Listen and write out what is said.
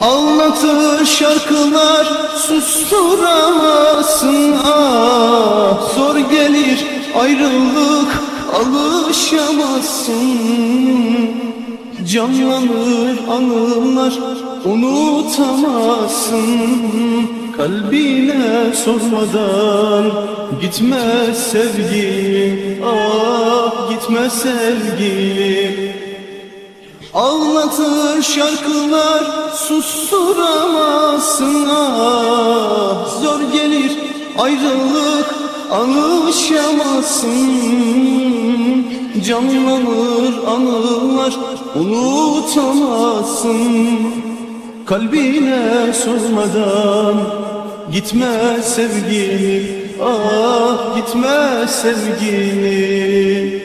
Ağlatır şarkılar susturamazsın ah Zor gelir ayrılık alışamazsın. Canlanır anılar unutamazsın. Kalbine sormadan gitme sevgilim Ah gitme sevgilim Ağlatır şarkılar susturamazsın ah Zor gelir ayrılık alışamazsın. Canlanır anılar unutamazsın. Kalbine sormadan gitme sevgilim Ah gitme sevgilim